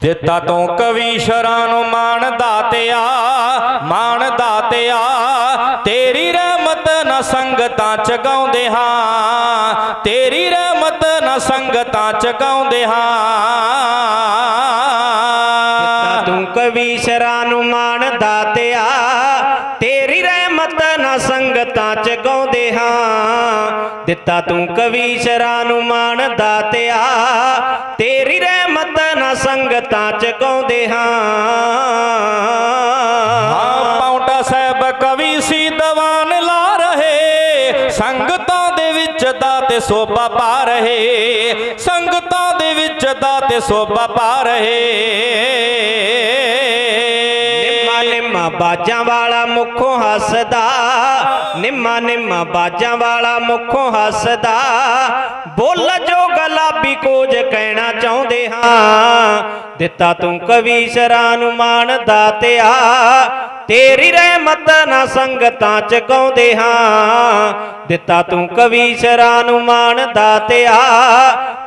ਦਿੱਤਾ ਤੂੰ ਕਵੀ ਸ਼ਰਾਂ ਨੂੰ ਮਾਣ ਦਾਤਿਆ ਮਾਣ ਦਾਤਿਆ ਤੇਰੀ ਰਹਿਮਤ ਨਾ ਸੰਗਤਾਂ ਚ ਗਾਉਂਦੇ ਹਾਂ ਤੇਰੀ ਰਹਿਮਤ ਨਾ ਸੰਗਤਾਂ ਚ ਗਾਉਂਦੇ ਹਾਂ। ਦਿੱਤਾ ਤੂੰ ਕਵੀ ਸ਼ਰਾਂ ਨੂੰ ਮਾਣ ਦਾਤਿਆ ਤੇਰੀ ਰਹਿਮਤ ਨਾ ਸੰਗਤਾਂ ਚ ਗਾਉਂਦੇ ਹਾਂ। ਦਿੱਤਾ ਤੂੰ ਕਵੀ ਸ਼ਰਾਂ ਨੂੰ ਮਾਣ ਦਾਤਿਆ ਸੰਗਤਾਂ ਚ ਗਾਉਂਦੇ ਹਾਂ। ਹਾਂ ਪੌਂਟਾ ਸਾਹਿਬ ਕਵੀ ਸੀ ਦੀਵਾਨ ਲਾ ਰਹੇ। ਸੰਗਤਾਂ ਦੇ ਵਿੱਚ ਦਾਤੇ ਸੋਭਾ ਪਾ ਰਹੇ। ਸੰਗਤਾਂ ਦੇ ਵਿੱਚ ਦਾਤੇ ਸੋਭਾ ਪਾ ਰਹੇ। ਨਿੰਮਾ ਨਿੰਮਾ ਬਾਜਾਂ ਵਾਲਾ ਮੁਖੋਂ ਹੱਸਦਾ। ਨਿੰਮਾ ਨਿੰਮਾ ਬਾਜਾਂ ਵਾਲਾ ਮੁੱਖੋਂ ਹੱਸਦਾ। ਬੋਲ ਜੋ ਗੁਲਾਬੀ ਕੁਝ ਕਹਿਣਾ ਚਾਹੁੰਦੇ ਹਾਂ। ਦਿੱਤਾ ਤੂੰ ਕਵੀ ਸ਼ਰਾਂ ਨੂੰ ਮਾਣ ਦਾਤਿਆ ਤੇਰੀ ਰਹਿਮਤ ਨਾ ਸੰਗਤਾਂ ਚ ਗਾਉਂਦੇ ਹਾਂ। ਦਿੱਤਾ ਤੂੰ ਕਵੀ ਸ਼ਰਾਂ ਨੂੰ ਮਾਣ ਦਾਤਿਆ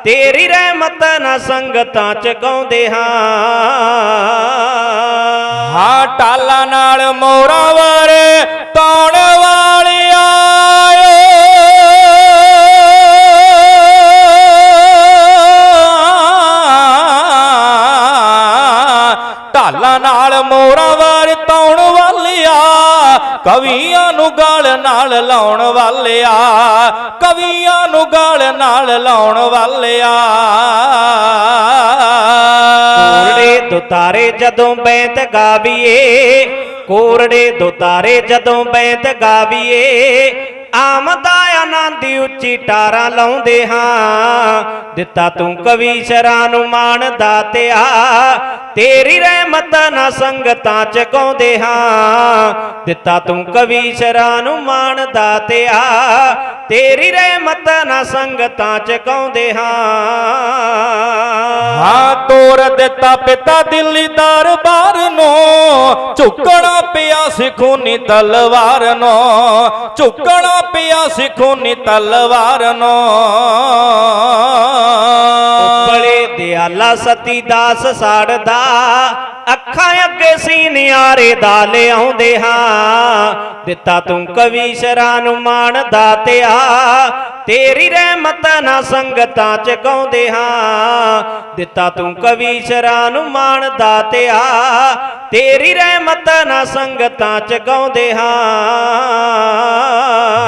ਤੇਰੀ ਰਹਿਮਤ ਨਾ ਸੰਗਤਾਂ ਚ ਗਾਉਂਦੇ ਹਾਂ। ਹਾਂ, ਟਾਲਾ ਨਾਲ ਮੋਰਾ ਵਾਰੇ ਤਾਣ ਕਵੀਆਂ ਨੂੰ ਗਾਲ ਨਾਲ ਲਾਉਣ ਵਾਲਿਆ, ਕਵੀਆਂ ਨੂੰ ਗਾਲ ਨਾਲ ਲਾਉਣ ਵਾਲਿਆ। ਕੋਰੜੇ ਦੁਤਾਰੇ ਜਦੋਂ ਬੈਂਤ ਗਾਵੀਏ, ਕੋਰੜੇ ਦੁਤਾਰੇ ਜਦੋਂ ਬੈਂਤ ਗਾਵੀਏ ਆਮਦਾ ਦੀ ਉੱਚੀ ਟਾਰਾਂ ਲਾਉਂਦੇ ਹਾਂ। ਦਿੱਤਾ ਤੂੰ ਕਵੀ ਸ਼ਰਾਂ ਨੂੰ ਮਾਣ ਦਾਤਿਆ ਤੇਰੀ ਰਹਿਮਤ ਨਾ ਸੰਗਤਾਂ ਚ ਗਾਉਂਦੇ ਹਾਂ। ਦਿੱਤਾ ਤੂੰ ਕਵੀ ਸ਼ਰਾਂ ਨੂੰ ਮਾਣ ਦਾਤਿਆ ਤੇਰੀ ਰਹਿਮਤ ਨਾ ਸੰਗਤਾਂ ਚ ਗਾਉਂਦੇ ਹਾਂ। ਹਾਂ, ਤੋਰ ਦਿੱਤਾ ਪਿਤਾ ਦਿੱਲੀ ਦਰਬਾਰ ਨੂੰ। ਝੁਕਣਾ ਪਿਆ ਸਿਖੋਨੀ ਤਲਵਾਰ ਨੂੰ। ਝੁਕਣਾ ਪਿਆ ਸਿਖੋਨੀ ਤਲਵਾਰ ਨੂੰ। ਬੜੇ ਦਿਆਲਾ ਸਤੀ ਦਾਸ ਸਾੜਦਾ, ਅੱਖਾਂ ਅੱਗੇ ਸੀਨਿਆਰੇ ਦਾ ਲਿਆਉਂਦੇ ਹਾਂ। ਦਿੱਤਾ ਤੂੰ ਕਵੀ ਸ਼ਰਾਂ ਨੂੰ ਮਾਣ ਦਾਤਿਆ ਤੇਰੀ ਰਹਿਮਤ ਨਾ ਸੰਗਤਾਂ ਚ ਗਾਉਂਦੇ ਹਾਂ। ਦਿੱਤਾ ਤੂੰ ਕਵੀ ਸ਼ਰਾਂ ਨੂੰ ਮਾਣ ਦਾਤਿਆ ਤੇਰੀ ਰਹਿਮਤ ਨਾ ਸੰਗਤਾਂ ਚ ਗਾਉਂਦੇ ਹਾਂ।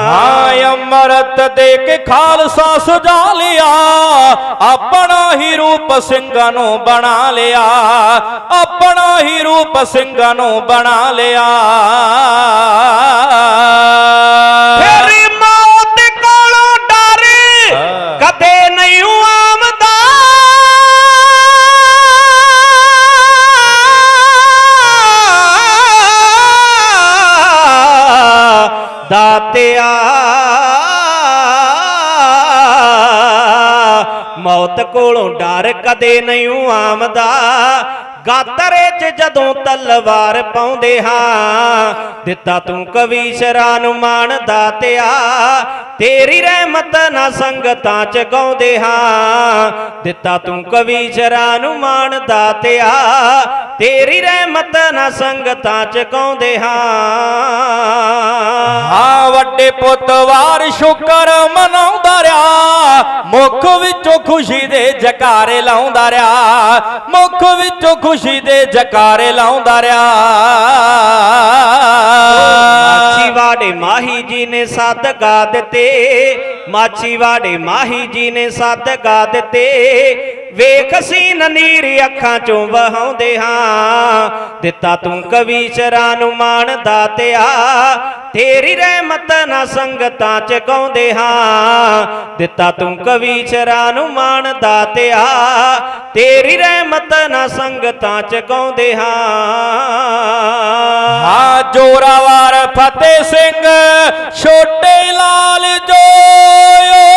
ਹਾਂ ਅਮਰਤ ਦੇ ਕੇ ਖਾਲਸਾ ਸਜਾ ਲਿਆ। ਆਪਣਾ ਹੀ ਰੂਪ ਸਿੰਘਾਂ ਨੂੰ ਬਣਾ ਲਿਆ। ਆਪਣਾ ਹੀ ਰੂਪ ਸਿੰਘਾਂ ਨੂੰ ਬਣਾ ਲਿਆ। ਦਾਤਿਆ ਮੌਤ ਕੋਲੋਂ ਡਰ ਕਦੇ ਨਹੀਂ ਆਮਦਾ ਗਾਤਰੇ 'ਚ ਜਦੋਂ ਤਲਵਾਰ ਪਾਉਂਦੇ ਹਾਂ, ਦਿੱਤਾ ਤੂੰ ਕਵੀ ਸ਼ਰਾਂ ਨੂੰ ਮਾਣ ਦਾਤਿਆ ਤੇਰੀ ਰਹਿਮਤ ਨਾ ਸੰਗਤਾਂ 'ਚ ਗਾਉਂਦੇ ਹਾਂ, ਦਿੱਤਾ ਤੂੰ ਕਵੀ ਸ਼ਰਾਂ ਨੂੰ ਮਾਣ ਦਾਤਿਆ ਤੇਰੀ ਰਹਿਮਤ ਨਾ ਸੰਗਤਾਂ 'ਚ ਗਾਉਂਦੇ ਹਾਂ। ਹਾਂ ਵੱਡੇ ਪੁੱਤ ਸ਼ੁਕਰ ਮਨਾਉਂਦਾ ਰਿਹਾ। ਮੁਖ ਵਿੱਚੋਂ ਖੁਸ਼ੀ ਦੇ ਜਕਾਰੇ ਲਾਉਂਦਾ ਰਿਹਾ। ਮੁਖ ਵਿੱਚੋਂ ਖੁਸ਼ੀ ਦੇ ਜਕਾਰੇ ਲਾਉਂਦਾ ਰਿਹਾ। ਮਾਛੀਵਾੜੇ ਮਾਹੀ ਜੀ ਨੇ ਸੱਤ ਗਾ ਦਿੱਤੇ। ਮਾਛੀਵਾੜੇ ਮਾਹੀ ਜੀ ਨੇ ਸੱਤ ਗਾ ਦਿੱਤੇ। ਵੇਖ ਸੀ ਨੀਰ ਅੱਖਾਂ ਚੋਂ ਵਹਾਉਂਦੇ ਹਾਂ। ਦਿੱਤਾ ਤੂੰ ਕਵੀ ਸ਼ਰਾਂ ਨੂੰ ਮਾਣ ਦਾਤਿਆ ਤੇਰੀ ਰਹਿਮਤ ਨਾ ਸੰਗਤਾਂ ਚ ਗਾਉਂਦੇ ਹਾਂ। ਦਿੱਤਾ ਤੂੰ ਕਵੀ ਸ਼ਰਾਂ ਨੂੰ ਮਾਣ ਦਾਤਿਆ ਤੇਰੀ ਰਹਿਮਤ ਨਾ ਸੰਗਤਾਂ ਚ ਗਾਉਂਦੇ ਹਾਂ। ਹਾਂ, ਜੋਰਾਵਾਰ ਫਤਿਹ ਸਿੰਘ, ਛੋਟੇ ਲਾਲ ਜੋਇਓ।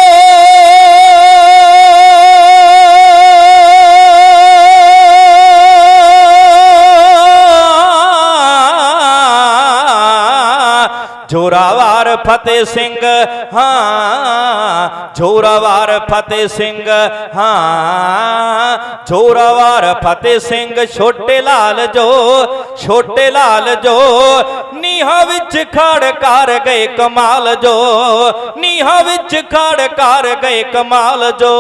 ਜੋਰਾਵਰ ਫਤਿਹ ਸਿੰਘ, ਹਾਂ, ਜੋਰਾਵਰ ਫਤਿਹ ਸਿੰਘ, ਹਾਂ, ਜੋਰਾਵਾਰ ਫਤਿਹ ਸਿੰਘ, ਛੋਟੇ ਲਾਲ ਜੋ, ਛੋਟੇ ਲਾਲ ਜੋ, ਨੀਹਾਂ ਵਿੱਚ ਖੜ ਕਰ ਗਏ ਕਮਾਲ ਜੋ, ਨੀਹਾਂ ਵਿੱਚ ਖੜ ਕਰ ਗਏ ਕਮਾਲ ਜੋ।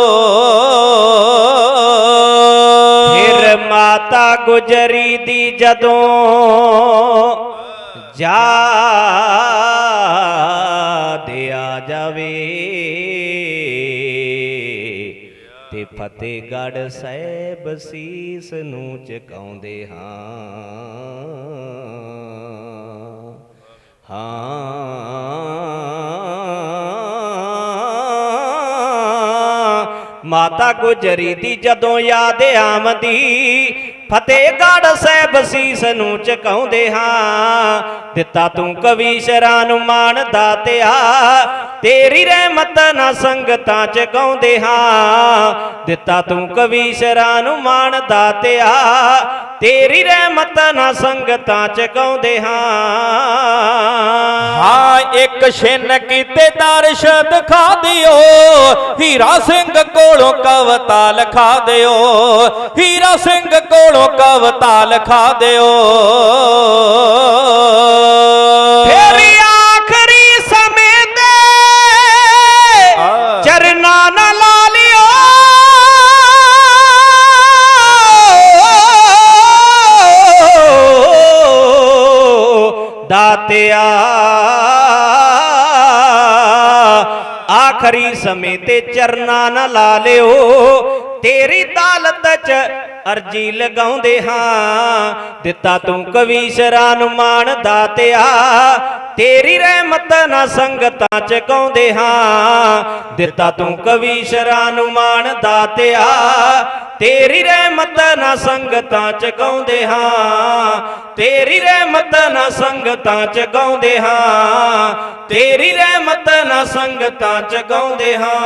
ਫਿਰ ਮਾਤਾ ਗੁਜਰੀ ਦੀ ਜਦੋਂ ਯਾਦ ਆ ਜਾਵੇ। ਤੇ ਫਤਿਹਗੜ੍ਹ ਸਾਹਿਬ ਸੀਸ ਨੂੰ ਝੁਕਾਉਂਦੇ ਹਾਂ। ਹਾਂ। ਮਾਤਾ ਗੁਜਰੀ ਦੀ ਜਦੋਂ ਯਾਦ ਆਮਦੀ ਫਤਿਹਗੜ੍ਹ ਸਾਹਿਬ ਸੀਸ ਨੂੰ ਝੁਕਾਉਂਦੇ ਹਾਂ। ਦਿੱਤਾ ਤੂੰ ਕਵੀਸ਼ਰਾਂ ਨੂੰ ਮਾਣ ਦਾਤਿਆ ਤੇਰੀ ਰਹਿਮਤ ਨਾ ਸੰਗਤਾਂ ਚ ਗਾਉਂਦੇ ਹਾਂ। ਦਿੱਤਾ ਤੂੰ ਕਵੀਸ਼ਰਾਂ ਨੂੰ ਮਾਣ ਦਾਤਿਆ ਤੇਰੀ ਰਹਿਮਤ ਨਾ ਸੰਗਤਾਂ ਚ ਗਾਉਂਦੇ ਹਾਂ। ਇੱਕ ਛਿਨ ਕੀਤੇ ਦਰਸ਼ ਦਿਖਾ ਦਿਓ। ਹੀਰਾ ਸਿੰਘ ਕੋਲੋਂ ਕਵਤਾ ਲਿਖਾ ਦਿਓ। ਹੀਰਾ ਸਿੰਘ ਕੋਲੋਂ ਕਵਤਾ ਲਿਖਾ ਦਿਓ। ਆਖਰੀ ਸਮੇਂ ਤੇ। ਚਰਨਾਂ ਨਾਲ ਲਾ ਲਿਓ। ਦਾਤਿਆ ਆਖਰੀ ਸਮੇਂ ਤੇ ਚਰਨਾ ਨਾ ਲਾ ਲਿਓ। ਤੇਰੀ ਦਾਲਤ ਚ ਅਰਜੀ ਲਗਾਉਂਦੇ ਹਾਂ। ਦਿੱਤਾ ਤੂੰ ਕਵੀਸ਼ਰਾਂ ਨੂੰ ਮਾਣ ਦਾਤਿਆ। ਤੇਰੀ ਰਹਿਮਤ ਨਾ ਸੰਗਤਾਂ ਚ ਗਾਉਂਦੇ ਹਾਂ। ਦਿੱਤਾ ਤੂੰ ਕਵੀਸ਼ਰਾਂ ਨੂੰ ਮਾਣ ਦਾਤਿਆ। ਤੇਰੀ ਰਹਿਮਤ ਨਾ ਸੰਗਤਾਂ ਚ ਗਾਉਂਦੇ ਹਾਂ। ਤੇਰੀ ਰਹਿਮਤ ਨਾ ਸੰਗਤਾਂ ਚ ਗਾਉਂਦੇ ਹਾਂ। ਤੇਰੀ ਰਹਿਮਤ ਨਾ ਸੰਗਤਾਂ ਚ ਗਾਉਂਦੇ ਹਾਂ।